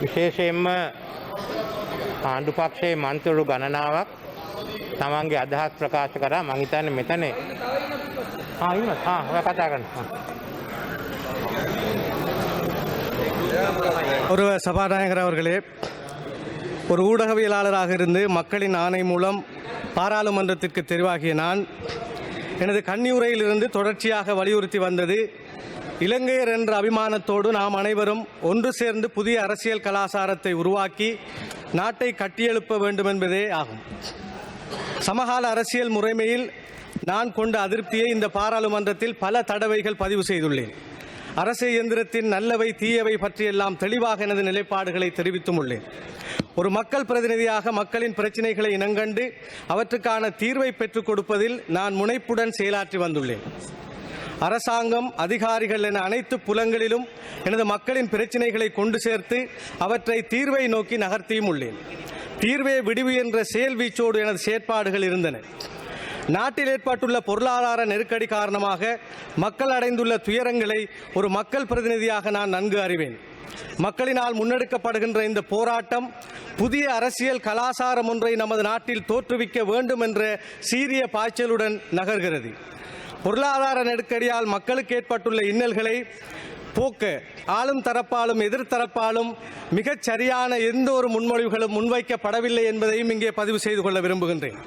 විශේෂයෙන්ම ආණ්ඩුපක්ෂයේ මන්තරු ගණනාවක් තමන්ගේ අදහස් ප්‍රකාශ කරා මං හිතන්නේ මෙතන ආ ඉන්න ආ ඔයා කතා කරන්න ආ. ஒரு சபாநாயகர் அவர்களே ஒரு ஊடகவியலாளராக இருந்து மக்களின் ஆணை மூலம் பாராளுமன்றத்திற்கு தெரிவாகிய நான் எனது கன்னியுரையிலிருந்து தொடர்ச்சியாக வலியுறுத்தி வந்தது இலங்கையர் என்ற அபிமானத்தோடு நாம் அனைவரும் ஒன்று சேர்ந்து புதிய அரசியல் கலாச்சாரத்தை உருவாக்கி நாட்டை கட்டியெழுப்ப வேண்டும் என்பதே ஆகும். சமகால அரசியல் முறைமையில் நான் கொண்ட அதிருப்தியை இந்த பாராளுமன்றத்தில் பல தடவைகள் பதிவு செய்துள்ளேன். அரசு இயந்திரத்தின் நல்லவை தீயவை பற்றியெல்லாம் தெளிவாக எனது நிலைப்பாடுகளை தெரிவித்தும் உள்ளேன். ஒரு மக்கள் பிரதிநிதியாக மக்களின் பிரச்சினைகளை இனங்கண்டு அவற்றுக்கான தீர்வை பெற்றுக் கொடுப்பதில் நான் முனைப்புடன் செயலாற்றி வந்துள்ளேன். அரசாங்கம் அதிகாரிகள் என அனைத்து புலங்களிலும் எனது மக்களின் பிரச்சினைகளை கொண்டு சேர்த்து அவற்றை தீர்வை நோக்கி நகர்த்தியும் உள்ளேன். தீர்வே விடிவு என்ற செயல் வீச்சோடு எனது செயற்பாடுகள் இருந்தன. நாட்டில் ஏற்பட்டுள்ள பொருளாதார நெருக்கடி காரணமாக மக்கள் அடைந்துள்ள துயரங்களை ஒரு மக்கள் பிரதிநிதியாக நான் நன்கு அறிவேன். மக்களினால் முன்னெடுக்கப்படுகின்ற இந்த போராட்டம் புதிய அரசியல் கலாசாரம் ஒன்றை நமது நாட்டில் தோற்றுவிக்க வேண்டும் என்ற சீரிய பாய்ச்சலுடன் நகர்கிறது. பொருளாதார நெருக்கடியால் மக்களுக்கு ஏற்பட்டுள்ள இன்னல்களை போக்க ஆளும் தரப்பாலும் எதிர்த்தரப்பாலும் மிகச் சரியான எந்த ஒரு முன்மொழிவுகளும் முன்வைக்கப்படவில்லை என்பதையும் இங்கே பதிவு செய்து கொள்ள விரும்புகின்றேன்.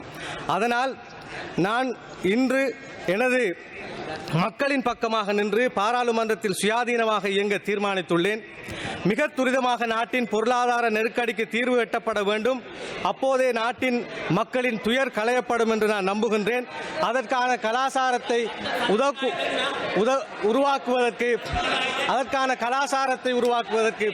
அதனால் நான் இன்று எனது மக்களின் பக்கமாக நின்று பாராளுமன்றத்தில் சுயாதீனமாக இயங்க தீர்மானித்துள்ளேன். மிக துரிதமாக நாட்டின் பொருளாதார நெருக்கடிக்கு தீர்வு எட்டப்பட வேண்டும். அப்போதே நாட்டின் மக்களின் துயர் களையப்படும் என்று நான் நம்புகின்றேன். அதற்கான கலாசாரத்தை உதவு உத உருவாக்குவதற்கு அதற்கான கலாசாரத்தை உருவாக்குவதற்கு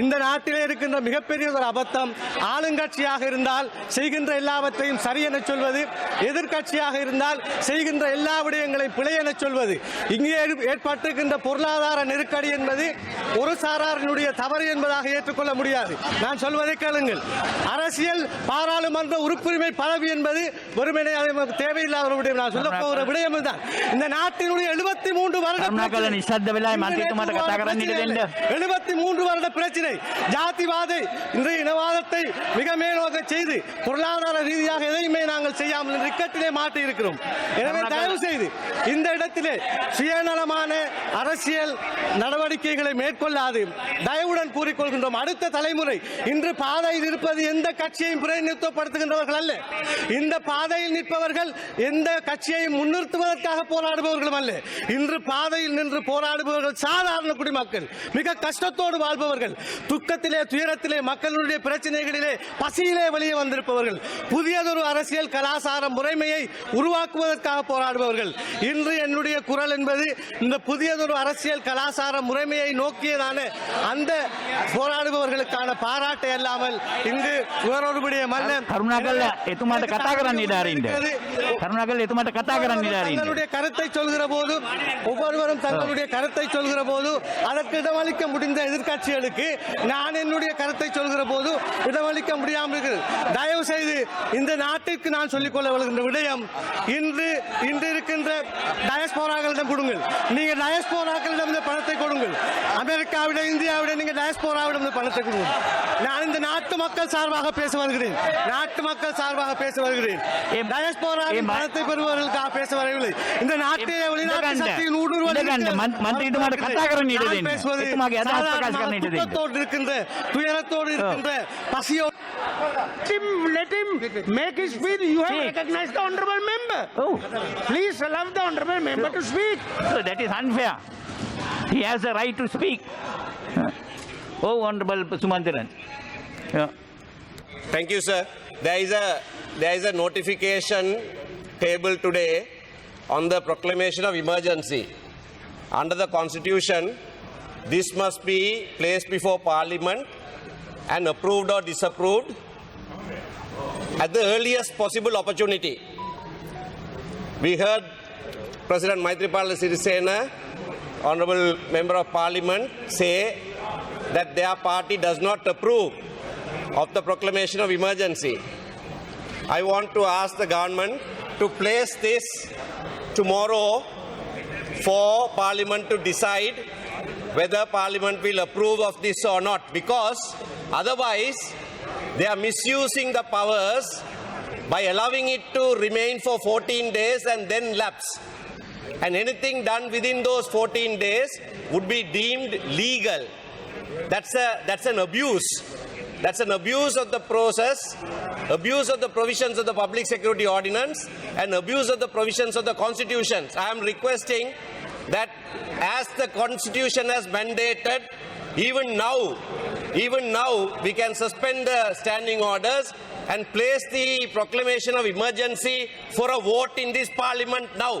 இந்த நாட்டிலே இருக்கின்ற மிகப்பெரிய ஒரு அபத்தம் ஆளுங்கட்சியாக இருந்தால் செய்கின்ற எல்லாவற்றையும் சரி என சொல்வது எதிர்கட்சியாக இருந்தால் செய்கின்ற எல்லா விடயங்களையும் பிழை என சொல்வது. இங்கே ஏற்பட்டிருக்கின்ற பொருளாதார நெருக்கடி என்பது ஒரு சாராரனுடைய தவறு என்பதாக ஏற்றுக்கொள்ள முடியாது. நான் சொல்வதை கேளுங்கள். அரசியல் பாராளுமன்ற உறுப்புரிமை பதவி என்பது வெறுமனை தேவையில்லாத ஒரு நான் சொல்ல போகிற விடயம் தான் இந்த நாட்டினுடைய எழுபத்தி மூன்று வருட எழுபத்தி மூன்று வருட பிரச்சனை ஜாதிவாதை இன்றைய இனவாதத்தை மிக மேலோக செய்து பொருளாதார ரீதியாக எதையுமே நாங்கள் செய்யாமல் இக்கட்டிலே மாட்டி இருக்கிறோம். எனவே தயவு செய்து இந்த இடத்திலே சுயநலமான அரசியல் நடவடிக்கைகளை மேற்கொள்ளாது. தயவுடன் கூறிக்கொள்கின்றோம். அடுத்த தலைமுறை இன்று பாதையில் இருப்பது எந்த கட்சியையும் பிரதிநிதித்துவப்படுத்துகின்றவர்கள் அல்ல. இந்த பாதையில் நிற்பவர்கள் எந்த கட்சியையும் முன்னிறுத்துவதற்காக போராடுபவர்களும் அல்ல. இன்று பாதையில் நின்று போராடுபவர்கள் சாதாரண குடிமக்கள் மிக கஷ்டத்தோடு வாழ்பவர்கள். துக்கத்திலே துயரத்திலே மக்களுடைய பிரச்சனைகளிலே பசியிலே வெளியே வந்திருப்பவர்கள் புதியதொரு அரசியல் கலாச்சார முறைமையை உருவாக்குவதற்காக போராடுபவர்கள். இன்று என்னுடைய குரல் என்பது இந்த புதியதொரு அரசியல் கலாச்சார முறைமையை நோக்கியதான அந்த போராடுபவர்களுக்கான பாராட்டை அல்லாமல் இங்கு வேறொருபடிய மன்னன் கருணாகர் எதுமாட்ட கதா கரன் கருணாகர் எதுமாட்ட கதா கரன் தங்களுடைய கருத்தை சொல்கிற போது ஒவ்வொருவரும் தங்களுடைய கருத்தை சொல்கிற போது அதற்கு இடமளிக்க முடிந்த எதிர்க்கட்சிகளுக்கு நான் என்னுடைய கருத்தை சொல்கிற போது இடமளிக்க முடியாமல் இருக்கிறது தயவு செய்து இந்த நாட்டிற்கு நான் சொல்லிக்கொள்ள வருகின்ற விடயம் இன்று இன்று இருக்கின்ற டயஸ்போராக்களிடம் கொடுங்கள். நீங்க டயஸ்போராக்களிடம் இந்த பணத்தை கொடுங்கள். அமெரிக்காவிட இந்தியாவிட நீங்க டயஸ்போராவிடம் இந்த பணத்தை கொடுங்க நான் இந்த நாட்டு மக்கள் சார்பாக பேச வருகிறேன். நாட்டு மக்கள் சார்பாக பேச வருகிறேன். டயஸ்போராவின் பணத்தை பெறுபவர்களுக்காக பேச வரவில்லை. இந்த நாட்டிலே வெளிநாட்டு சக்தியின் ஊடுருவல் பேசுவது பசியோடு let him make his speech. You have See. recognized the honorable member. Oh. Please allow the honorable member to speak. So that is unfair. He has a right to speak. Oh, honorable Sumantiran. Yeah. Thank you, sir. There is a there is a notification table today on the proclamation of emergency under the constitution this must be placed before parliament and approved or disapproved at the earliest possible opportunity. We heard President Maitripala Sirisena, Honorable Member of Parliament, say that their party does not approve of the proclamation of emergency. I want to ask the government to place this tomorrow for Parliament to decide whether Parliament will approve of this or not because otherwise they are misusing the powers by allowing it to remain for 14 days and then lapse. And anything done within those 14 days would be deemed legal. That's, a, that's an abuse. That's an abuse of the process, abuse of the provisions of the Public Security Ordinance, and abuse of the provisions of the Constitution. I am requesting that as the Constitution has mandated, even now, even now, we can suspend the standing orders and place the proclamation of emergency for a vote in this parliament now.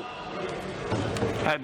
Hi,